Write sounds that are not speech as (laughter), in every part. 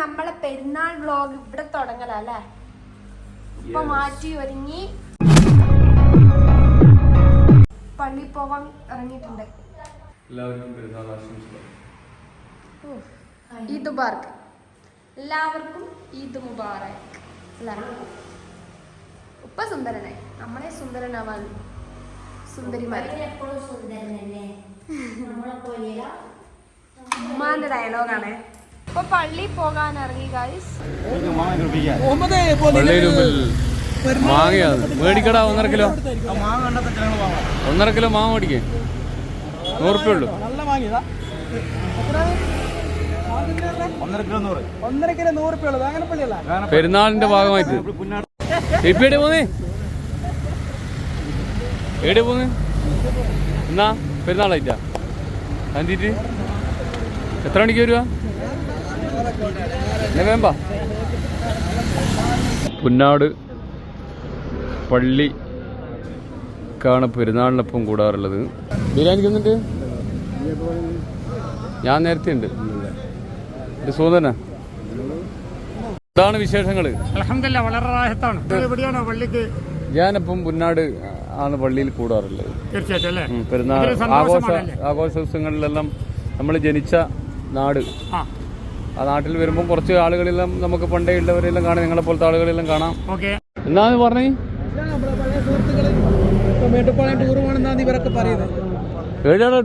നമ്മളെ പെരുന്നാൾ വ്ലോഗ് ഇവിടെ തുടങ്ങല അല്ലേ? ഇപ്പൊ മാറ്റി ഒരുങ്ങി. പള്ളി പോവാൻ ഇറങ്ങിയിട്ടുണ്ട്. എല്ലാവർക്കും പെരുന്നാൾ ആശംസകൾ. ഈദ് മുബാർക്ക് എല്ലാവർക്കും ഈദ് മുബാറക് അല്ലേ? ഉപ്പ സുന്ദരനെ നമ്മളെ സുന്ദരനാവാൻ സുന്ദരിമാരി ഉമ്മാന്റെ ഡയലോഗാണ് ഇപ്പൊ പള്ളി പോകാൻ ഇറങ്ങി ഗൈസ് മാങ്ങയാണ് മേടിക്കടാ ഒന്നര കിലോ. ഒന്നര കിലോ മാങ്ങ മേടിക്കേ. നൂറുപ്യ ഉള്ളു. പെരുന്നാളിന്റെ ഭാഗമായിട്ട്. ഇപ്പൊ എവിടെ പോന്നേ? എവിടെ പോന്ന്? എന്നാ പെരുന്നാളായിട്ടാ. കണ്ടിട്ട്? എത്ര മണിക്ക് വരുവാ? പുന്നാട് പള്ളി ക്കാണ് പെരുന്നാളിനൊപ്പം കൂടാറുള്ളത്. ബിരിയാണിക്കുന്നുണ്ട് ഞാൻ നേരത്തെ ഉണ്ട്. സുഖം ഇതാണ് വിശേഷങ്ങൾ. അലഹമില്ല വളരെ റാഹത്താണ്. എവിടെയാണോ പള്ളിക്ക്? ഞാനിപ്പം പുന്നാട് ആണ് പള്ളിയിൽ കൂടാറുള്ളത്. തീർച്ചയായിട്ടും പെരുന്നാൾ ആഘോഷ? ആഘോഷ ദിവസങ്ങളിലെല്ലാം നമ്മൾ ജനിച്ച നാട്. ആ നാട്ടിൽ വരുമ്പോൾ കുറച്ച് ആളുകളെല്ലാം നമുക്ക് പണ്ടേ ഉള്ളവരെല്ലാം കാണാം നിങ്ങളെ പോലത്തെ ആളുകളെല്ലാം കാണാം. ഓക്കെ. എന്നാന്ന് പറഞ്ഞേ?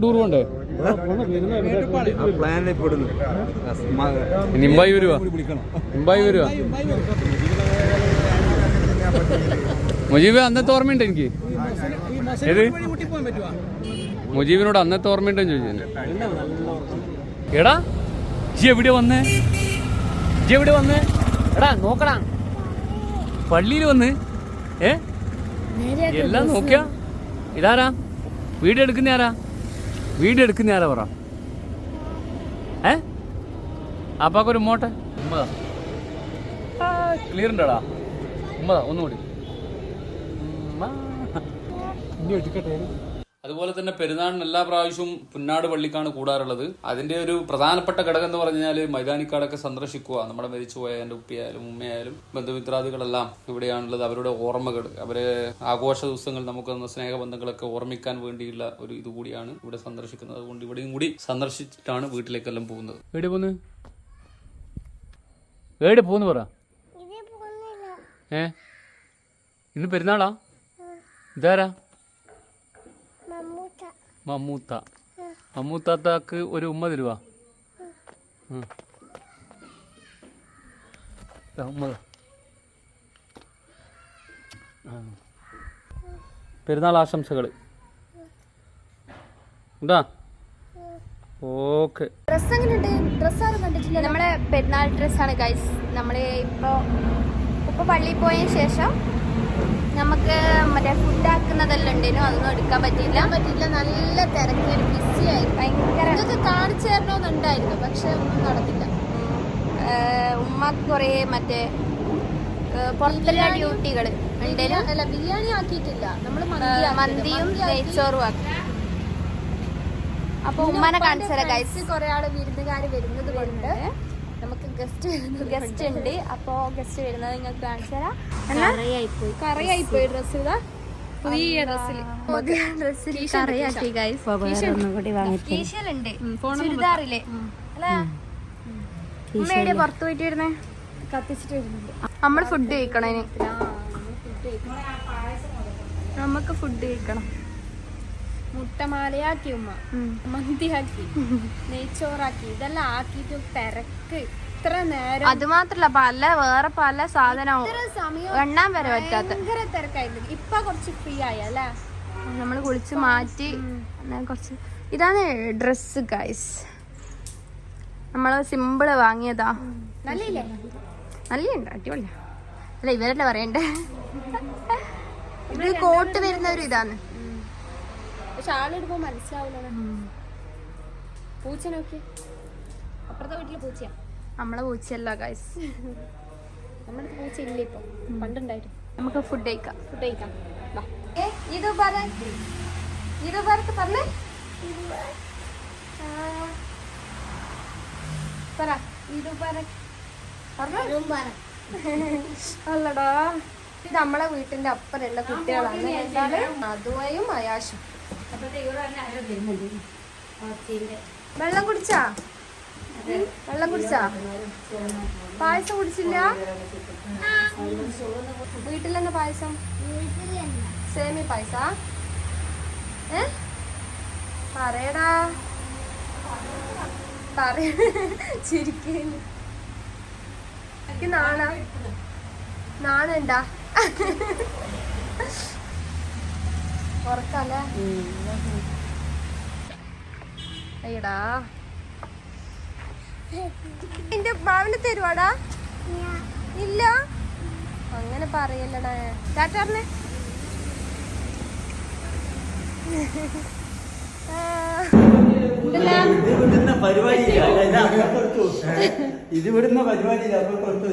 ടൂർ പോണ്ടേ? വരുവാ. വരുവാ. മുജീബ് അന്നത്തെ ഓർമ്മയുണ്ട് എനിക്ക്? ഏത്? മുജീബിനോട് അന്നത്തെ ഓർമ്മയുണ്ടെന്ന് ചോദിച്ചു എടാ ജി എവിടെ വന്നേ? ജി എവിടെ വന്നേ? എടാ നോക്കടാ. പള്ളിയിൽ വന്ന് ഏ? എല്ലാം നോക്കിയാ? ഇതാരാ? വീഡിയോ എടുക്കുന്ന ആരാ? വീഡിയോ എടുക്കുന്ന ആരാ പറ. ഏ? അപ്പാക്കൊരു മോട്ടെ. ഉമ്മതാ. ക്ലിയർ ഉണ്ടടാ? ഉമ്മതാ ഒന്നുകൂടി. ഉമ്മ. അതുപോലെ തന്നെ പെരുന്നാളിന് എല്ലാ പ്രാവശ്യവും പുന്നാട് പള്ളിക്കാണ് കൂടാറുള്ളത്. അതിന്റെ ഒരു പ്രധാനപ്പെട്ട ഘടകം എന്ന് പറഞ്ഞാൽ മൈതാനിക്കാടൊക്കെ സന്ദർശിക്കുക. നമ്മുടെ മരിച്ചുപോയ എന്റെ ഉപ്പിയായാലും ഉമ്മയായാലും ബന്ധുമിത്രാദികളെല്ലാം ഇവിടെയാണുള്ളത്. അവരുടെ ഓർമ്മകൾ അവരെ ആഘോഷ ദിവസങ്ങൾ നമുക്ക് തന്ന സ്നേഹബന്ധങ്ങളൊക്കെ ഓർമ്മിക്കാൻ വേണ്ടിയുള്ള ഒരു ഇത് കൂടിയാണ് ഇവിടെ സന്ദർശിക്കുന്നത്. അതുകൊണ്ട് ഇവിടെയും കൂടി സന്ദർശിച്ചിട്ടാണ് വീട്ടിലേക്കെല്ലാം പോകുന്നത്. എവിടെ പോന്ന്? എവിടെ പോന്ന് പറ? ഏ? ഇന്ന് പെരുന്നാളാ? ഇതാരാ? മമ്മൂത്ത. മമ്മൂത്താത്താക്ക് ഒരു ഉമ്മ തരുവ. ഉമ്മ. പെരുന്നാൾ ആശംസകൾ ഉണ്ടാ? ഓക്കെ. ഡ്രസ് എങ്ങനെയുണ്ട്? ഡ്രസ് ആരും കണ്ടിട്ടില്ല നമ്മളെ പെരുന്നാൾ ഡ്രസ്സാണ് ഗൈസ് നമ്മൾ ഇപ്പോൾ ഇപ്പോൾ പള്ളിയിൽ പോയതിന് ശേഷം നമുക്ക് മറ്റേ ഫുഡ് ആക്കുന്നതെല്ലാം ഉണ്ടേനു. അതൊന്നും എടുക്കാൻ പറ്റിയില്ല. പറ്റിയില്ല. നല്ല തിരക്കേന് ബിസിയായി ആയി. ഭയങ്കര ഇതൊക്കെ കാണിച്ചു തരണമെന്നുണ്ടായിരുന്നു. പക്ഷെ ഒന്നും നടന്നില്ല. ഉമ്മക്ക് കുറേ മറ്റേ പുറത്തുള്ള ഡ്യൂട്ടികൾ ഉണ്ടേനു. അല്ല ബിരിയാണി ആക്കിയിട്ടില്ല. നമ്മൾ മന്തിയും നെയ്ച്ചോറും ആക്കി. അപ്പൊ ഉമ്മനെ കാണിച്ചാല കഴിച്ച് കുറെ ആൾ വിരുന്നുകാര് വരുന്നത് കൊണ്ട് ഗസ്റ്റ് ഉണ്ട് അപ്പോ ഗസ്റ്റ് വരുന്നത് നിങ്ങൾക്ക് കാണിച്ചു തരാം. കറിയായി പോയി ഡ്രസ് ഇതാ. പുതിയ ഡ്രസ്സിൽ. ചുരിദാറില്ലേ അല്ലേ. പുറത്ത് പോയിട്ട് വരുന്നേ? കത്തിച്ചിട്ട് വരുന്നുണ്ട്. നമ്മൾ ഫുഡ് കഴിക്കണേന് നമുക്ക് ഫുഡ് കഴിക്കണം. മുട്ടമാലയാക്കി ഉമ്മ. മന്തിയാക്കി. നെയ്ച്ചോറാക്കി. ഇതെല്ലാം ആക്കിട്ട് തിരക്ക്. നേരം അത് മാത്രല്ല പല വേറെ പല സാധനവും എണ്ണാൻ വരെ പറ്റാത്ത. ഭയങ്കര തിരക്കായിരുന്നു. ഇപ്പൊ കുറച്ച് ഫ്രീ ആയി അല്ലേ? നമ്മൾ കുളിച്ച് മാറ്റി അങ്ങനെ കുറച്ച് ഇതാണ് ഡ്രസ് ഗൈസ് നമ്മൾ സിമ്പിൾ വാങ്ങിയതാ. നല്ലില്ലേ നല്ലുണ്ട് അടിപൊളിയാ. അല്ല ഇവരല്ലേ പറയണ്ടേ? ഇവർ കോട്ട് വരുന്ന ഒരു ഇതാണ്. പക്ഷെ ആളിടുമ്പോ മനസ്സിലാവില്ല പൂച്ച നോക്കി അപ്പുറത്തെ വീട്ടിൽ പൂച്ചയാ. നമ്മളെ പൂച്ചയല്ല ഗൈസ് നമ്മുടെ പൂച്ച ഇല്ല ഇപ്പൊ പണ്ടുണ്ടായിരുന്നു. നമുക്ക് ഫുഡ് കഴിക്കാം. ഫുഡ് കഴിക്കാം. ഇത് പറ. ഇത് പറഞ്ഞേ. പറ. ഇത് അല്ലടാ. ഇത് നമ്മളെ വീട്ടിന്റെ അപ്പുറമുള്ള കുട്ടികളാണ്. അതുവയും അയാഷും വെള്ളം കുടിച്ചാ? വെള്ളം കുടിച്ചാ? പായസം കുടിച്ചില്ല? വീട്ടിലെന്ന പായസം? സേമി പായസ? ഏ? പറയടാ. പറയ ചിരിക്കുന്നു എനിക്ക് നാണ നാണുണ്ടാ ഉറക്കല്ലേ? അയ്യടാ. എന്റെ മാവിന് തരുവാടാ? ഇല്ല? അങ്ങനെ പറയല്ലടാ. ടാറ്റാറിനെ ഇത് വിടുന്ന പരിപാടിയില്ല ഇതാ, കൊടുത്തു. ഇത് വിടുന്ന പരിപാടിയില്ല അപ്പോൾ കൊടുത്തു.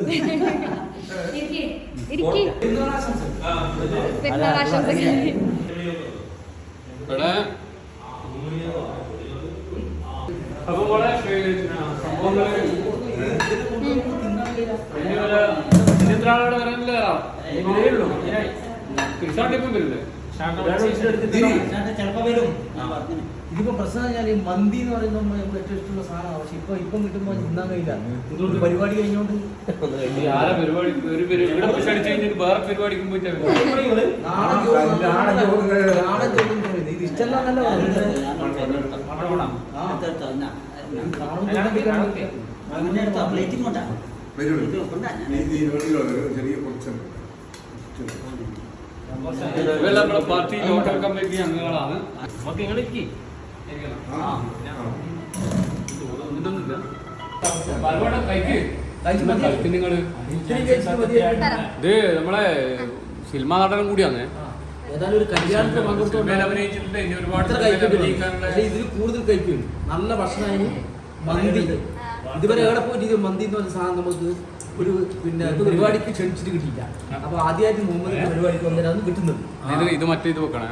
ഇരിക്കി. പെരുന്നാൾ ആശംസകൾ ഇവിടെ അപ്പൊ വരാനില്ല കൃഷ്ണാട്ടിപ്പം വരില്ലേ ഇതിപ്പോ പ്രശ്നം വെച്ചാൽ ഈ മന്തി എന്ന് പറയുമ്പോൾ നമ്മൾ ഏറ്റവും ഇഷ്ടമുള്ള സാധനമാണ്. പക്ഷെ ഇപ്പൊ ഇപ്പം കിട്ടുമ്പോൾ തിന്നാൻ കഴിയില്ല. ഇതുകൊണ്ട് പരിപാടി കഴിഞ്ഞോണ്ട്. നാടൻ. ഇത് ഇഷ്ടമല്ല പ്ലേറ്റിംഗ് നമ്മുടെ പാർട്ടി ലോക്കൽ കമ്മിറ്റി അംഗങ്ങളാണ്. നമുക്ക് നിങ്ങൾ. ഇത് നമ്മളെ സിനിമാ നടനം കൂടിയാണ് ഏതായാലും ഒരു കല്യാണത്തിന് പങ്കെടുത്തോണ്ട് ഇതിൽ കൂടുതൽ കഴിക്കും നല്ല ഭക്ഷണമായി മന്തി. ഇതുവരെ എവിടെ പോയിട്ട് മന്തി എന്ന് പറഞ്ഞ സാധനം നമുക്ക് ഒരു പിന്നെ പരിപാടിക്ക് ക്ഷണിച്ചിട്ട് കിട്ടിയില്ല. അപ്പൊ ആദ്യമായിട്ട് മുഹമ്മദ് പരിപാടിക്ക് വന്നതാണ് കിട്ടുന്നത്. ഇത് മറ്റേ ഇത് വെക്കണം.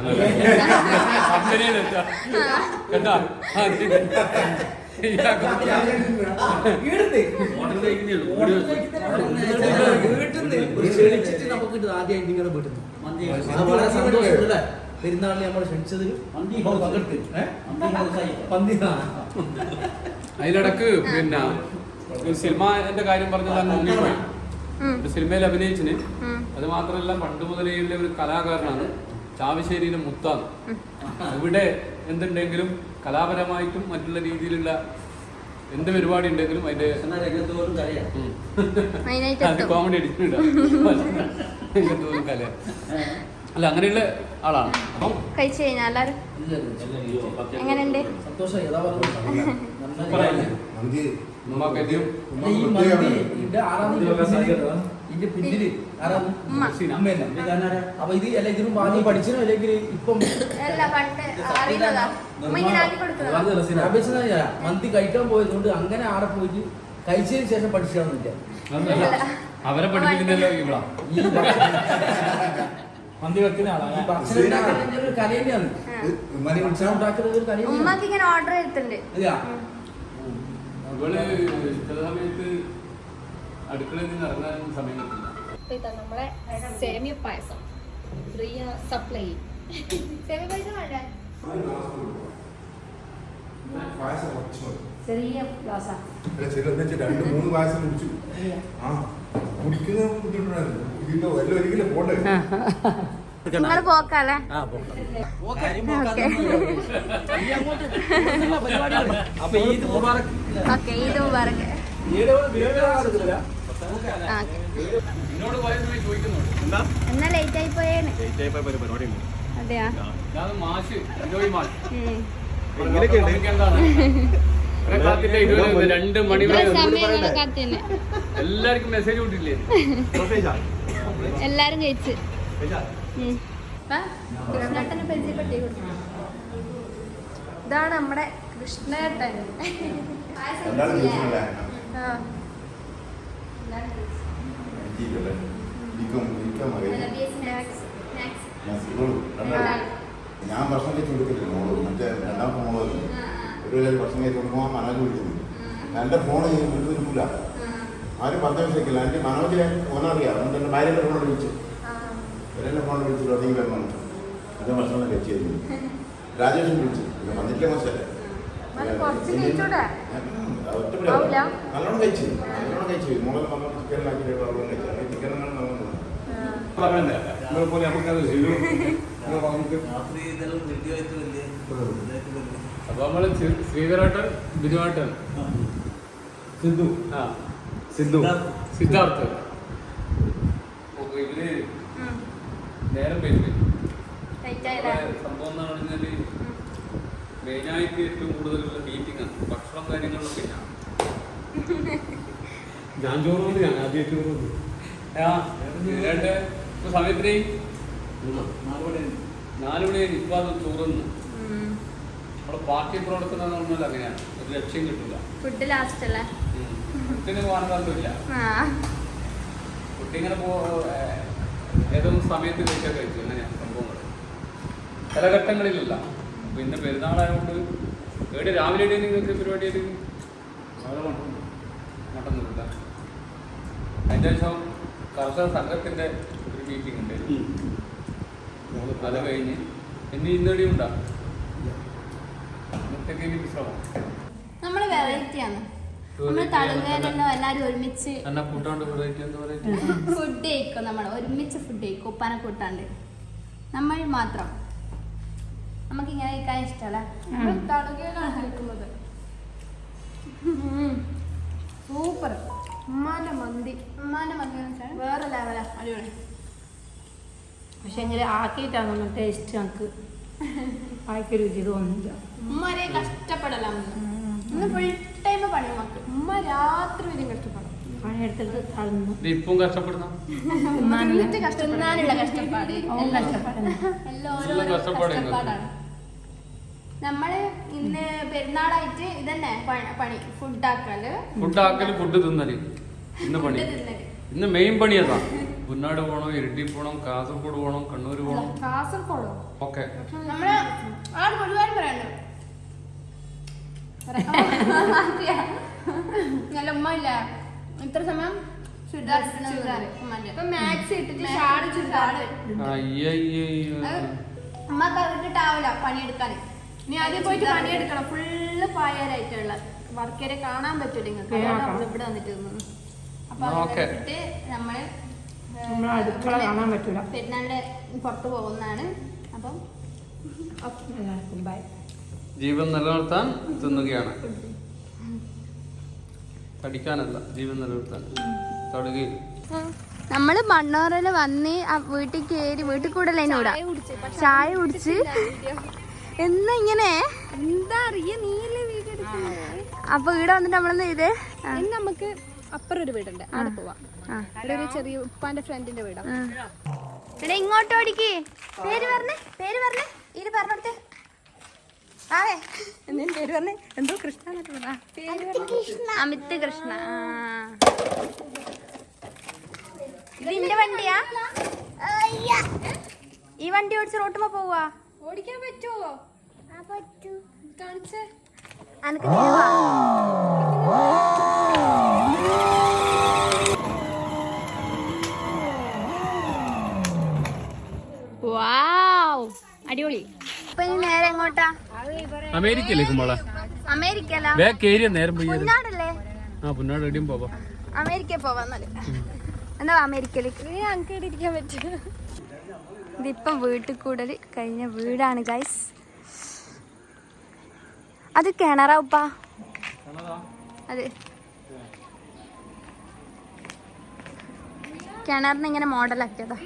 (laughs) (laughs) (laughs) ക്ഷണിച്ചിട്ട് നമുക്ക് ഇത് നിങ്ങളുടെ വീട്ടിൽ വളരെ പെരുന്നാളിനെ നമ്മൾ ക്ഷണിച്ചത്. അതിലിടക്ക് പിന്നെ ഒരു സിനിമ എന്റെ കാര്യം മുങ്ങിപ്പോയി ഒരു സിനിമയിൽ അഭിനയിച്ചിന്. അത് മാത്രമല്ല പണ്ട് മുതലേ ഒരു കലാകാരനാണ്. ചാവശ്ശേരിയിലെ മുത്താണ്. ഇവിടെ എന്തുണ്ടെങ്കിലും കലാപരമായിട്ടും മറ്റുള്ള രീതിയിലുള്ള എന്ത് പരിപാടി ഉണ്ടെങ്കിലും അതിന്റെ അത് കോമഡി അടിച്ചിട്ടുണ്ട് കല അല്ല അങ്ങനെയുള്ള ആളാണ്. അപ്പം കഴിച്ചു കഴിഞ്ഞാൽ എങ്ങനെയുണ്ട്? ഇതിന്റെ പിന്നിൽ അപ്പൊ ഇത് അല്ല ഇതിനും ആദ്യം പഠിച്ചനോ അല്ലെങ്കിൽ ഇപ്പം മന്തി കഴിക്കാൻ പോയതുകൊണ്ട് അങ്ങനെ ആടെ പോയിട്ട് കഴിച്ചതിന് ശേഷം പഠിച്ചാന്നില്ല അവരെ പഠിപ്പിക്കുന്നല്ലോ ഇവിടെ ഈ മന്തി വെക്കുന്ന ആളാണ് ഭക്ഷണം ഉണ്ടാക്കുന്നത് ഒരു കല തന്നെയാണ് മണി ഭക്ഷണം ഉണ്ടാക്കുന്നത് ഒരു കല ഉമ്മക്ക് ഇങ്ങനെ ഓർഡർ ചെയ്തിട്ടുണ്ട്. ചില സമയത്ത് അടുക്കളയിൽ നിന്ന് ഇറങ്ങാൻ സമയം കിട്ടില്ല. അപ്പൊ ഇതാ നമ്മളെ സേമിയ പായസം. പ്രിയ സപ്ലൈ സേമിയ പായസം വേണ്ടേ? പായസം കുറച്ച് ചെറിയ ഗ്ലാസ്സാ എന്ന് രണ്ട് മൂന്ന് പായസം കുടിച്ചു. ആ കുടിക്കുന്ന ബുദ്ധിമുട്ടായിരുന്നു ഇതിന്റെ എല്ലാം ഒരിക്കലും പോട്ടെ നിങ്ങൾ ഈദ് മുബാറക് ഓക്കെ. ഇത് മുബാറക്ക് ആ, എന്നാ ലേറ്റ് ആയി പോയേന് അതെയാ രണ്ട് മണി വരെ സമയം കാത്തിന് എല്ലാവർക്കും മെസ്സേജ് വിട്ടില്ലേ എല്ലാരും കഴിച്ച്. കൃഷ്ണേട്ടനെ പരിചയപ്പെട്ടേ ഇതാണ് നമ്മുടെ കൃഷ്ണേട്ടൻ. രണ്ടാളും ആ. Snacks, snacks. ഞാൻ ഭക്ഷണം കഴിച്ച് കൊടുക്കില്ല മോൾ. മറ്റേ രണ്ടാമത്തെ മോൾ ഒരു കാര്യം ഭക്ഷണം കഴിച്ച് കൊടുക്കുമ്പോൾ മനോജ് വിളിക്കുന്നു. എന്റെ ഫോൺ വരില്ല ആരും പത്ത് വെച്ചേക്കില്ല എന്റെ മനോജിനെ ഓനറിയാം. അതുകൊണ്ട് എന്റെ ഭാര്യയുടെ ഫോണിൽ വിളിച്ചു. ഇവരെന്നെ ഫോൺ വിളിച്ചിട്ട് ഒന്നെങ്കിൽ വരണം അത് ഭക്ഷണം കഴിച്ചു തരുന്നു രാജേഷൻ വിളിച്ചു. പിന്നെ വന്നിട്ടില്ല മോശമല്ലേ കഴിച്ചു നല്ലോണം കഴിച്ചു. മോളെ നമ്മൾ ചിക്കനിലാക്കിയിട്ട് നല്ലോണം കഴിച്ചു ചിക്കൻ നല്ലോണം നിങ്ങളെ പോലെ നമുക്കത് ചെയ്തു. നമുക്ക് (laughs) രാത്രി ഇതെല്ലാം വലിയതായിട്ട് വലിയ ഇതായിട്ട് വലിയ അപ്പൊ നമ്മൾ ശ്രീധരട്ടൻ ബിജുവേട്ടൻ. സിദ്ധു. ആ. സിദ്ധു. സിദ്ധാർത്ഥ്. ഇവർ നേരം പേര് സംഭവം എന്താണെന്ന് പറഞ്ഞാൽ മെയിനായിട്ട് ഏറ്റവും കൂടുതലുള്ള മീറ്റിംഗ് ആണ്. ഭക്ഷണം കാര്യങ്ങളിലൊക്കെ ഞാൻ (laughs) ഞാൻ ചോറ് കൊണ്ട് ഞാൻ ആദ്യമായിട്ട് ചോറ് ഇപ്പൊ സമയത്തിന് നാല് മണി നാല് മണി കഴിഞ്ഞ് ഇപ്പൊ അത് ചോറുന്നു. നമ്മുടെ പാർട്ടി പ്രവർത്തനം പറഞ്ഞാൽ അങ്ങനെയാണ്. ഒരു ലക്ഷ്യം കിട്ടില്ല ഫുഡ് ലാസ്റ്റ് അല്ലേ? ഫുഡിന് പോകാനൊന്നുമില്ല ആ. ഫുഡ് ഇങ്ങനെ പോ ഏതൊന്നും സമയത്ത് കഴിച്ചാൽ കഴിച്ചു. അങ്ങനെയാണ് സംഭവങ്ങൾ. ചില ഘട്ടങ്ങളിലല്ല. അപ്പൊ ഇന്ന് പെരുന്നാളായതുകൊണ്ട് എവിടെ രാവിലെ നിങ്ങൾക്ക് പരിപാടി ആയിട്ട് മട്ടൻ നിർത്താം അതിന്റെ ശേഷം കർഷക സംഘത്തിന്റെ ഒരു മീറ്റിംഗ് ഉണ്ട്. അത് കഴിഞ്ഞ് ഇനി ഇന്നടി ഉണ്ടാ ഇന്നത്തേക്ക് ഇനി വിശ്രമം. നമ്മൾ വെറൈറ്റിയാണ് നമ്മൾ എല്ലാരും ഒരുമിച്ച് ഫുഡ് (laughs) കഴിക്കും നമ്മൾ ഒരുമിച്ച് ഫുഡ് കഴിക്കും. ഉപ്പാനെ കൂട്ടാണ്ട്. നമ്മൾ മാത്രം. നമുക്ക് ഇങ്ങനെ കഴിക്കാൻ ഇഷ്ടമല്ലേ തളുകയിലാണ് കഴിക്കുന്നത്. സൂപ്പർ. ഉമ്മാന്റെ മന്തി. ഉമ്മാന്റെ മന്തി എന്ന് വെച്ചാൽ വേറെ ലെവലാ അടിപൊളി. പക്ഷെ ഇങ്ങനെ ആക്കിയിട്ടാണ് ടേസ്റ്റ് നമുക്ക് ആക്കി രുചി തോന്നില്ല ഉമ്മരെ കഷ്ടപ്പെടല ഇന്ന് ഫുൾ ടൈം പണി നമുക്ക് ഉമ്മ രാത്രി വരെയും കഷ്ടപ്പെടും. പണിയെടുത്തിട്ട് ഇപ്പം കഷ്ടപ്പെടുന്ന? കഷ്ടപ്പെടാനുള്ള കഷ്ടപ്പാടാണ്. നമ്മൾ ഇന്ന് പെരുന്നാളായിട്ട് ഇതന്നെ പണി. ഫുഡ് ആക്കൽ. ഫുഡ് ആക്കൽ ഫുഡ് തിന്നൽ. ഇന്ന് പണി. ഇന്ന് മെയിൻ പണി അതാ പുന്നാട് പോകണം ഇരിട്ടി പോകണം കാസർഗോഡ് പോകണം കണ്ണൂർ പോകണം കാസർഗോഡോ? ഓക്കെ. (laughs) ഇത്ര സമയം മാക്സ് ഇട്ടിട്ട് ഷാഡ് ചുരിദാർ അയ്യയ്യോ. അമ്മ പറഞ്ഞിട്ടാവില്ല പണിയെടുക്കാൻ നീ ആദ്യം പോയിട്ട് പണിയെടുക്കണം. ഫുള്ള് പായാലായിട്ടുള്ള വർക്കേരെ കാണാൻ പറ്റൂല നിങ്ങൾക്ക്. ഇവിടെ വന്നിട്ട് നമ്മൾ നമ്മളെ അടുക്കള കാണാൻ പറ്റൂല. പെരുന്നാളിന്റെ പുറത്ത് പോകുന്നതാണ്. അപ്പം എല്ലാവർക്കും ബൈ ജീവൻ നിലനിർത്താൻ തിന്നുകയാണ് തടിക്കാനല്ല ജീവൻ നിലനിർത്താൻ. തടുകയില്ല. നമ്മൾ മണ്ണോറൽ വന്ന് ആ വീട്ടിൽ കയറി വീട്ടിൽ കൂടെ ലൈനോടാ ചായ കുടിച്ച് എന്നാ ഇങ്ങനെ? എന്താ അറിയ വീഡിയോ അപ്പൊ ഇവിടെ വന്നിട്ട് നമ്മളെന്താ ചെയ്തേ? നമുക്ക് അപ്പുറം ഒരു വീടുണ്ട്. അവിടെ പോവാം. ആ. ഇവിടെ ഒരു ചെറിയ ഉപ്പാന്റെ ഫ്രണ്ടിന്റെ വീടാണ് എടാ ഇങ്ങോട്ട് ഓടിക്ക്. പേര് പറഞ്ഞേ പേര് പറഞ്ഞേ. ഇത് പറഞ്ഞോടുത്തെ ആവേ. എന്തേലും പേര് പറഞ്ഞേ? എന്തോ കൃഷ്ണ അമിത് കൃഷ്ണ. ഇതിന്റെ ഇത് നിന്റെ വണ്ടിയാ? ഈ വണ്ടി ഓടിച്ച് റോട്ടുമ്പോ പോവാ. ഓടിക്കാൻ പറ്റുമോ കാണിച്ചേ. അനക്ക് അടിപൊളി. അപ്പൊ ഇനി നേരെ എങ്ങോട്ടാ? അമേരിക്കയിലേക്ക് മോളെ. അമേരിക്കല്ല വേ കേറിയ നേരം പോയി പുന്നാടല്ലേ? ആ പുന്നാട് എടിയും പോവാ. അമേരിക്ക പോവാന്നാൽ എന്നാ അമേരിക്കയിലേക്ക്? ഞങ്ങൾക്ക് ഇവിടെ ഇരിക്കാൻ പറ്റും. ഇതിപ്പം വീട്ടിൽ കൂടൽ കഴിഞ്ഞ വീടാണ് ഗൈസ് അത് കിണറാ ഉപ്പ. അതെ. കിണറിന് ഇങ്ങനെ മോഡലാക്കിയതാ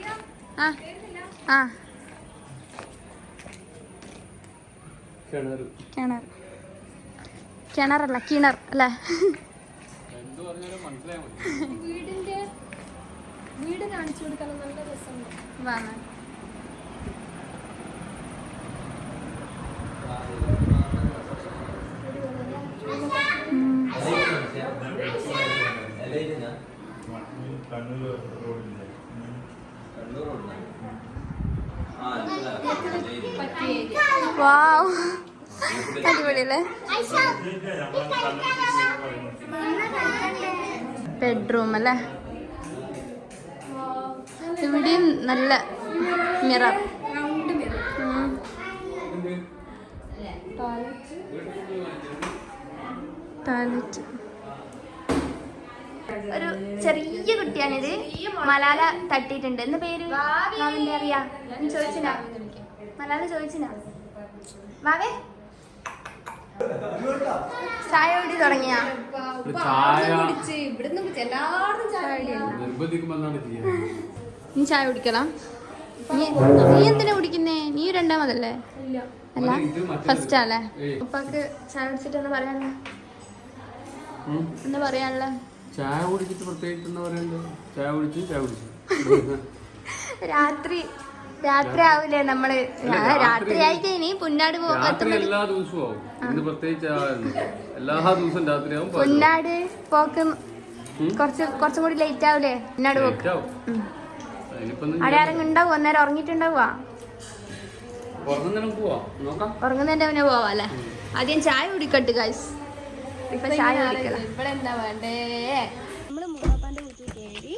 ആ ആ. കിണർ. കിണർ. കിണറല്ല കിണർ അല്ലേ? വീടിന്റെ വീട് കാണിച്ചു കൊടുക്കാൻ നല്ല രസമാണ്. കണ്ണൂർ റോഡില്ലേ വാവ് അടിപൊളിയല്ലേ? ബെഡ്റൂം അല്ലേ? ഇവിടെയും നല്ല മിറർ ടോയ്ലറ്റ് ഒരു ചെറിയ കുട്ടിയാണിത്. മലാല തട്ടിയിട്ടുണ്ട്. എന്താ പേര്? അറിയാ. ചോദിച്ചിനാ മലാല ചോദിച്ചിനാ മാവേ ചായ കുടി തുടങ്ങിയ? നീ ചായ കുടിക്കണം. നീ എന്തിനാ കുടിക്കുന്നേ? നീ രണ്ടാമതല്ലേ? അല്ല ഫസ്റ്റ് ആല്ലേ. ഉപ്പാക്ക് ചായ കുടിച്ചിട്ട് എന്താ പറയാനുള്ള. എന്താ പറയാനുള്ള. ചായ കുടിച്ചിട്ട് പ്രത്യേകിച്ച് എന്താ പറയണ്ടത് ചായ കുടിച്ച് ചായ കുടിച്ചു. (laughs) രാത്രി രാത്രി ആവൂലേ നമ്മൾ രാത്രി- രാത്രി ആയി കഴിഞ്ഞ് പുന്നാട് എല്ലാ ദിവസവും ആവും. ഇന്ന് പ്രത്യേകിച്ച്. എല്ലാ ദിവസവും രാത്രിയാവും. പുന്നാട് പോക്ക് കൊറച്ച് കുറച്ച് കൂടി ലേറ്റ് ആവൂലേ പുന്നാട് പോക്ക്? അവിടെ ആരെങ്കിലും ഉണ്ടാവും? അന്നേരം ഉറങ്ങിട്ടുണ്ടാവുക ഉറങ്ങുന്നതിനും പോവാ. നോക്കാം. ഉറങ്ങുന്നതിന്റെ പിന്നെ പോവാല്ലേ ആദ്യം ചായ കുടിക്കട്ടെ ഗൈസ് ഇപ്പൊ ചായ കുടിക്കണം ഇവിടെ എന്താ വേണ്ടേ നമ്മൾ മൂന്നാപ്പാന്റെ വീട്ടിൽ കയറി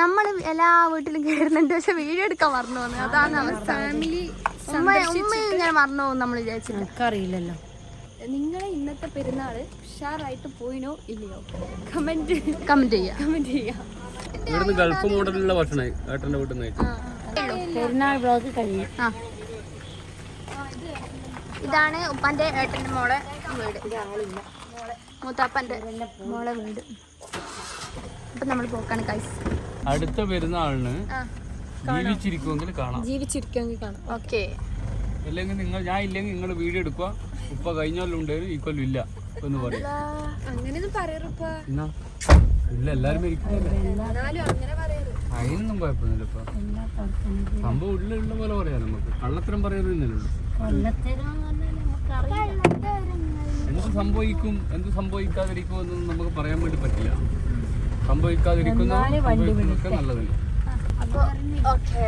നമ്മൾ എല്ലാ വീട്ടിലും കയറുന്നുണ്ട് പക്ഷെ വീഡിയോ എടുക്കാൻ മറന്നു പോകുന്നത് അതാണ് അവസ്ഥ. ഫാമിലി ഉമ്മ ഉമ്മ ഇങ്ങനെ മറന്നു പോകും നമ്മൾ വിചാരിച്ചിട്ട്. അറിയില്ലല്ലോ നിങ്ങളെ ഇന്നത്തെ പെരുന്നാൾ ഉഷാറായിട്ട് പോയിനോ ഇല്ലയോ? കമന്റ് കമന്റ് ചെയ്യാം. കമന്റ് ചെയ്യാം. ഇവിടുന്ന് ഗൾഫ് മോഡലുള്ള ഭക്ഷണമായി. ഏട്ടന്റെ വീട്ടിൽ നിന്ന് പെരുന്നാൾ ബ്ലോഗ് കഴിയും ഇതാണ് ഉപ്പാന്റെ ഏട്ടന്റെ മോളെ വീട്. മോളെ മൂത്താപ്പന്റെ മോളെ വീട്. അപ്പൊ നമ്മൾ പോക്കാണ് കൈസ് അടുത്ത പെരുന്നാളിന് ജീവിച്ചിരിക്കുമെങ്കിൽ കാണാം. ജീവിച്ചിരിക്കുമെങ്കിൽ കാണാം. ഓക്കെ. അല്ലെങ്കിൽ നിങ്ങൾ ഞാൻ ഇല്ലെങ്കിൽ നിങ്ങൾ വീഡിയോ എടുക്കുക. ഉപ്പ കഴിഞ്ഞ കൊല്ലം ഉണ്ടായിരുന്നു ഈ കൊല്ലം ഇല്ല എന്ന് പറയും. അങ്ങനെയൊന്നും പറയറുപ്പ ഇല്ല എല്ലാരും അതിനൊന്നും കുഴപ്പമൊന്നുമില്ല ഇപ്പൊ സംഭവം ഉള്ളിലുള്ള പോലെ പറയാം നമുക്ക്. കള്ളത്തരം പറയാറില്ലല്ലോ എന്ത് സംഭവിക്കും എന്ത് സംഭവിക്കാതിരിക്കും എന്നൊന്നും നമുക്ക് പറയാൻ വേണ്ടി പറ്റില്ല. സംഭവിക്കാതിരിക്കുന്ന നല്ലതല്ലേ? അപ്പൊ ഓക്കെ.